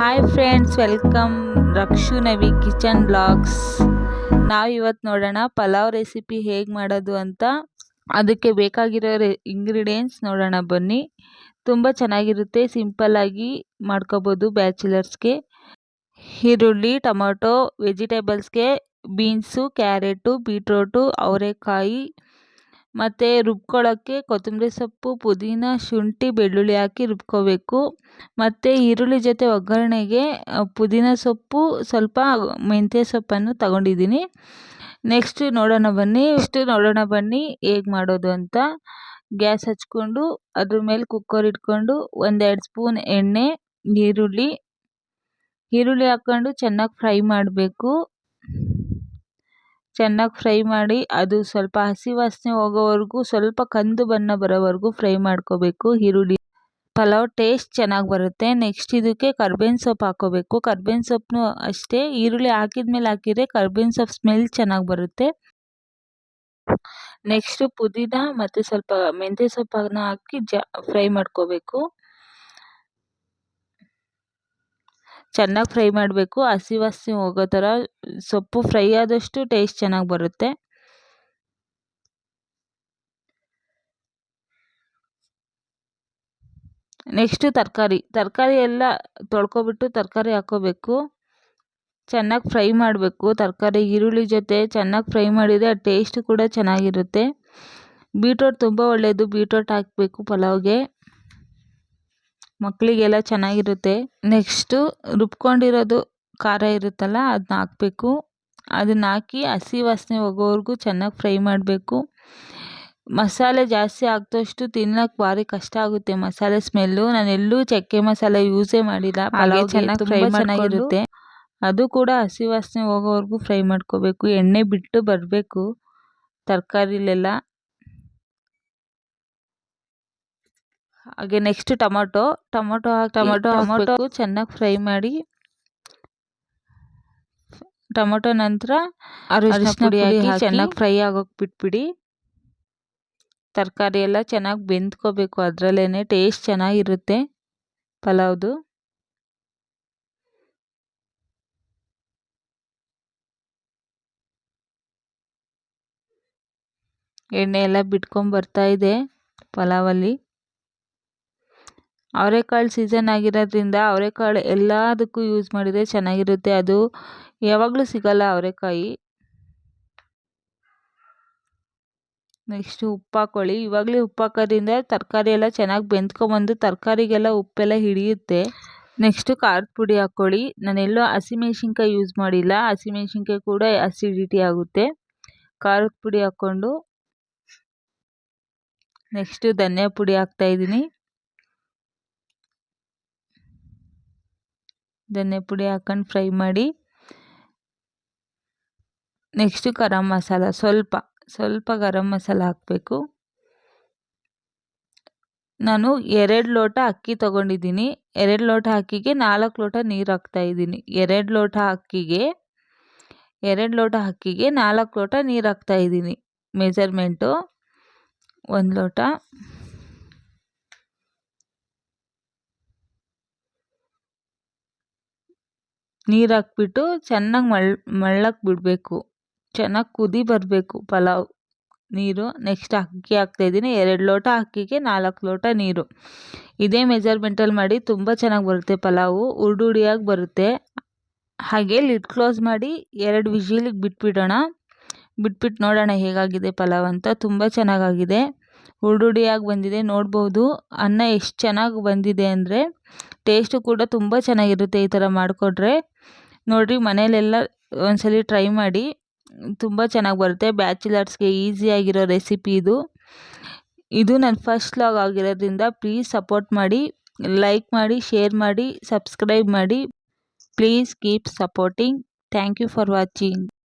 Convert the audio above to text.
Hi friends welcome Rakshu Navi kitchen blogs ನಾವು ಇವತ್ತು ನೋಡೋಣ ಪಲಾವ್ ರೆಸಿಪಿ ಹೇಗೆ ಮಾಡೋದು ಅಂತ. ಅದಕ್ಕೆ ಬೇಕಾಗಿರೋ ರೆ ಇಂಗ್ರೀಡಿಯೆಂಟ್ಸ್ ನೋಡೋಣ ಬನ್ನಿ. ತುಂಬ ಚೆನ್ನಾಗಿರುತ್ತೆ ಸಿಂಪಲ್ಲಾಗಿ ಮಾಡ್ಕೋಬೋದು ಬ್ಯಾಚುಲರ್ಸ್ಗೆ ಈರುಳ್ಳಿ, ಟೊಮೊಟೊ ವೆಜಿಟೇಬಲ್ಸ್ಗೆ ಬೀನ್ಸು ಕ್ಯಾರೆಟು ಬೀಟ್ರೋಟು ಅವರೆಕಾಯಿ ಮತ್ತು ರುಬ್ಕೊಳ್ಳೋಕ್ಕೆ ಕೊತ್ತಂಬರಿ ಸೊಪ್ಪು, ಪುದೀನ, ಶುಂಠಿ, ಬೆಳ್ಳುಳ್ಳಿ ಹಾಕಿ ರುಬ್ಕೋಬೇಕು. ಮತ್ತು ಈರುಳ್ಳಿ ಜೊತೆ ಒಗ್ಗರಣೆಗೆ ಪುದೀನ ಸೊಪ್ಪು, ಸ್ವಲ್ಪ ಮೆಂತ್ಯ ಸೊಪ್ಪನ್ನು ತಗೊಂಡಿದ್ದೀನಿ. ನೆಕ್ಸ್ಟ್ ನೋಡೋಣ ಬನ್ನಿ ಇಷ್ಟು ನೋಡೋಣ ಬನ್ನಿ ಹೇಗೆ ಮಾಡೋದು ಅಂತ. ಗ್ಯಾಸ್ ಹಚ್ಕೊಂಡು, ಅದ್ರ ಮೇಲೆ ಕುಕ್ಕರ್ ಇಟ್ಕೊಂಡು, ಒಂದೆರಡು ಸ್ಪೂನ್ ಎಣ್ಣೆ, ಈರುಳ್ಳಿ. ಈರುಳ್ಳಿ ಹಾಕ್ಕೊಂಡು ಚೆನ್ನಾಗಿ ಫ್ರೈ ಮಾಡಬೇಕು. ಚೆನ್ನಾಗಿ ಫ್ರೈ ಮಾಡಿ, ಅದು ಸ್ವಲ್ಪ ಹಸಿ ವಾಸನೆ ಹೋಗೋವರೆಗೂ ಸ್ವಲ್ಪ ಕಂದು ಬಣ್ಣ ಬರೋವರೆಗೂ ಫ್ರೈ ಮಾಡ್ಕೋಬೇಕು. ಈರುಳ್ಳಿ, ಪಲಾವ್ ಟೇಸ್ಟ್ ಚೆನ್ನಾಗಿ ಬರುತ್ತೆ. ನೆಕ್ಸ್ಟ್ ಇದಕ್ಕೆ ಕರ್ಬೇವಿನ ಸೊಪ್ಪು ಹಾಕೋಬೇಕು. ಕರ್ಬೇವಿನ ಸೊಪ್ಪು ಅಷ್ಟೇ, ಈರುಳ್ಳಿ ಹಾಕಿದ್ಮೇಲೆ ಹಾಕಿದರೆ ಕರ್ಬೇವಿನ ಸೊಪ್ಪು ಸ್ಮೆಲ್ ಚೆನ್ನಾಗಿ ಬರುತ್ತೆ. ನೆಕ್ಸ್ಟು ಪುದೀನ ಮತ್ತು ಸ್ವಲ್ಪ ಮೆಂತ್ಯ ಸೊಪ್ಪನ್ನು ಹಾಕಿ ಜ, ಫ್ರೈ ಮಾಡ್ಕೋಬೇಕು. ಚೆನ್ನಾಗಿ ಫ್ರೈ ಮಾಡಬೇಕು. ಹಸಿ ವಾಸಿ ಹೋಗೋ ಥರ ಸೊಪ್ಪು ಫ್ರೈ ಆದಷ್ಟು ಟೇಸ್ಟ್ ಚೆನ್ನಾಗಿ ಬರುತ್ತೆ. ನೆಕ್ಸ್ಟು ತರಕಾರಿ. ತರಕಾರಿ ಎಲ್ಲ ತೊಳ್ಕೊಬಿಟ್ಟು ತರಕಾರಿ ಹಾಕೋಬೇಕು. ಚೆನ್ನಾಗಿ ಫ್ರೈ ಮಾಡಬೇಕು. ತರಕಾರಿ ಈರುಳ್ಳಿ ಜೊತೆ ಚೆನ್ನಾಗಿ ಫ್ರೈ ಮಾಡಿದರೆ ಟೇಸ್ಟ್ ಕೂಡ ಚೆನ್ನಾಗಿರುತ್ತೆ. ಬೀಟ್ರೋಟ್ ತುಂಬ ಒಳ್ಳೆಯದು ಬೀಟ್ರೋಟ್ ಹಾಕಬೇಕು ಪಲಾವ್ಗೆ. ಮಕ್ಕಳಿಗೆಲ್ಲ ಚೆನ್ನಾಗಿರುತ್ತೆ. ನೆಕ್ಸ್ಟು ರುಬ್ಕೊಂಡಿರೋದು ಖಾರ ಇರುತ್ತಲ್ಲ ಅದನ್ನ ಹಾಕಬೇಕು. ಅದನ್ನ ಹಾಕಿ ಹಸಿ ವಾಸನೆ ಹೋಗೋವರೆಗೂ ಚೆನ್ನಾಗಿ ಫ್ರೈ ಮಾಡಬೇಕು. ಮಸಾಲೆ ಜಾಸ್ತಿ ಆಗ್ತಷ್ಟು ತಿನ್ನಕ್ಕೆ ಭಾರಿ ಕಷ್ಟ ಆಗುತ್ತೆ ಮಸಾಲೆ ಸ್ಮೆಲ್ಲು. ನಾನು ಎಲ್ಲೂ ಚಕ್ಕೆ ಮಸಾಲೆ ಯೂಸೇ ಮಾಡಿಲ್ಲ. ಹಾಗೆ ಚೆನ್ನಾಗಿ ಫ್ರೈ ಚೆನ್ನಾಗಿರುತ್ತೆ. ಅದು ಕೂಡ ಹಸಿ ವಾಸನೆ ಹೋಗೋವರೆಗೂ ಫ್ರೈ ಮಾಡ್ಕೋಬೇಕು. ಎಣ್ಣೆ ಬಿಟ್ಟು ಬರಬೇಕು. ತರಕಾರಿಲೆಲ್ಲ. ಹಾಗೆ ನೆಕ್ಸ್ಟ್ ಟೊಮೊಟೊ. ಟೊಮೊಟೊ ಹಾಕಿ ಟೊಮೊಟೊ ಟೊಮೊಟೊ ಚೆನ್ನಾಗಿ ಫ್ರೈ ಮಾಡಿ. ಟೊಮೊಟೊ ನಂತರ ಅರಿಶಿನ ಪುಡಿ ಹಾಕಿ ಚೆನ್ನಾಗಿ ಫ್ರೈ ಆಗೋಕೆ ಬಿಟ್ಬಿಡಿ. ತರಕಾರಿ ಎಲ್ಲ ಚೆನ್ನಾಗಿ ಬೆಂದ್ಕೋಬೇಕು. ಅದರಲ್ಲೇ ಟೇಸ್ಟ್ ಚೆನ್ನಾಗಿರುತ್ತೆ ಪಲಾವ್ದು. ಎಣ್ಣೆ ಎಲ್ಲ ಬಿಟ್ಕೊಂಡು ಬರ್ತಾ ಇದೆ ಪಲಾವಲ್ಲಿ. ಅವರೆಕಾಳು ಸೀಸನ್ ಆಗಿರೋದ್ರಿಂದ ಅವರೆಕಾಳು ಎಲ್ಲದಕ್ಕೂ ಯೂಸ್ ಮಾಡಿದರೆ ಚೆನ್ನಾಗಿರುತ್ತೆ. ಅದು ಯಾವಾಗಲೂ ಸಿಗಲ್ಲ ಅವರೆಕಾಯಿ. ನೆಕ್ಸ್ಟು ಉಪ್ಪು ಹಾಕ್ಕೊಳ್ಳಿ ಇವಾಗಲೇ ಉಪ್ಪು ಹಾಕೋದ್ರಿಂದ ತರಕಾರಿ ಎಲ್ಲ ಚೆನ್ನಾಗಿ ಬೆಂದ್ಕೊಂಬಂದು ತರಕಾರಿಗೆಲ್ಲ ಉಪ್ಪೆಲ್ಲ ಹಿಡಿಯುತ್ತೆ. ನೆಕ್ಸ್ಟು ಖಾರದ ಪುಡಿ ಹಾಕ್ಕೊಳ್ಳಿ ನಾನೆಲ್ಲೋ ಹಸಿಮೆಣ್ಸಿನ್ಕಾಯಿ ಯೂಸ್ ಮಾಡಿಲ್ಲ. ಹಸಿಮೆಣ್ಸಿನ್ಕಾಯಿ ಕೂಡ ಅಸಿಡಿಟಿ ಆಗುತ್ತೆ. ಖಾರದ ಪುಡಿ ಹಾಕ್ಕೊಂಡು. ನೆಕ್ಸ್ಟು ಧನಿಯಾ ಪುಡಿ ಹಾಕ್ತಾಯಿದ್ದೀನಿ ಧನಿಯಾ ಪುಡಿ ಹಾಕೊಂಡು ಫ್ರೈ ಮಾಡಿ, ನೆಕ್ಸ್ಟು ಗರಂ ಮಸಾಲ, ಸ್ವಲ್ಪ ಸ್ವಲ್ಪ ಗರಂ ಮಸಾಲ ಹಾಕಬೇಕು. ನಾನು ಎರಡು ಲೋಟ ಅಕ್ಕಿ ತೊಗೊಂಡಿದ್ದೀನಿ. ಎರಡು ಲೋಟ ಅಕ್ಕಿಗೆ ನಾಲ್ಕು ಲೋಟ ನೀರು ಹಾಕ್ತಾ ಇದ್ದೀನಿ. ಎರಡು ಲೋಟ ಅಕ್ಕಿಗೆ, ಎರಡು ಲೋಟ ಅಕ್ಕಿಗೆ ನಾಲ್ಕು ಲೋಟ ನೀರು ಹಾಕ್ತಾ ಇದ್ದೀನಿ. ಮೆಜರ್ಮೆಂಟು, ಒಂದು ಲೋಟ. ನೀರು ಹಾಕ್ಬಿಟ್ಟು ಚೆನ್ನಾಗಿ ಮಳ್ ಮಳ್ಳಕ್ಕೆ ಬಿಡಬೇಕು. ಚೆನ್ನಾಗಿ ಕುದಿ ಬರಬೇಕು ಪಲಾವ್ ನೀರು. ನೆಕ್ಸ್ಟ್ ಅಕ್ಕಿ ಹಾಕ್ತಾಯಿದ್ದೀನಿ ಎರಡು ಲೋಟ ಅಕ್ಕಿಗೆ ನಾಲ್ಕು ಲೋಟ ನೀರು. ಇದೇ ಮೆಜರ್ಮೆಂಟಲ್ಲಿ ಮಾಡಿ ತುಂಬ ಚೆನ್ನಾಗಿ ಬರುತ್ತೆ ಪಲಾವು. ಉರುಡು ಉಡಿಯಾಗಿ ಬರುತ್ತೆ. ಹಾಗೆ ಲಿಡ್ ಕ್ಲೋಸ್ ಮಾಡಿ ಎರಡು ವಿಜಿಲಿಗೆ ಬಿಟ್ಬಿಡೋಣ. ಬಿಟ್ಬಿಟ್ಟು ನೋಡೋಣ ಹೇಗಾಗಿದೆ ಪಲಾವ್ ಅಂತ. ತುಂಬ ಚೆನ್ನಾಗಾಗಿದೆ. ಉರುಡುಡಿಯಾಗಿ ಬಂದಿದೆ, ನೋಡ್ಬೋದು. ಅನ್ನ ಎಷ್ಟು ಚೆನ್ನಾಗಿ ಬಂದಿದೆ ಅಂದರೆ ಟೇಸ್ಟು ಕೂಡ ತುಂಬ ಚೆನ್ನಾಗಿರುತ್ತೆ ಈ ಥರ ಮಾಡಿಕೊಟ್ರೆ. ನೋಡಿರಿ ಮನೇಲೆಲ್ಲ ಒಂದ್ಸಲ ಟ್ರೈ ಮಾಡಿ, ತುಂಬ ಚೆನ್ನಾಗಿ ಬರುತ್ತೆ. ಬ್ಯಾಚುಲರ್ಸ್ಗೆ ಈಸಿಯಾಗಿರೋ ರೆಸಿಪಿ ಇದು. ಇದು ನನ್ನ ಫಸ್ಟ್ ಲಾಗ್ ಆಗಿರೋದ್ರಿಂದ ಪ್ಲೀಸ್ ಸಪೋರ್ಟ್ ಮಾಡಿ ಲೈಕ್ ಮಾಡಿ ಶೇರ್ ಮಾಡಿ ಸಬ್ಸ್ಕ್ರೈಬ್ ಮಾಡಿ. Please keep supporting thank you for watching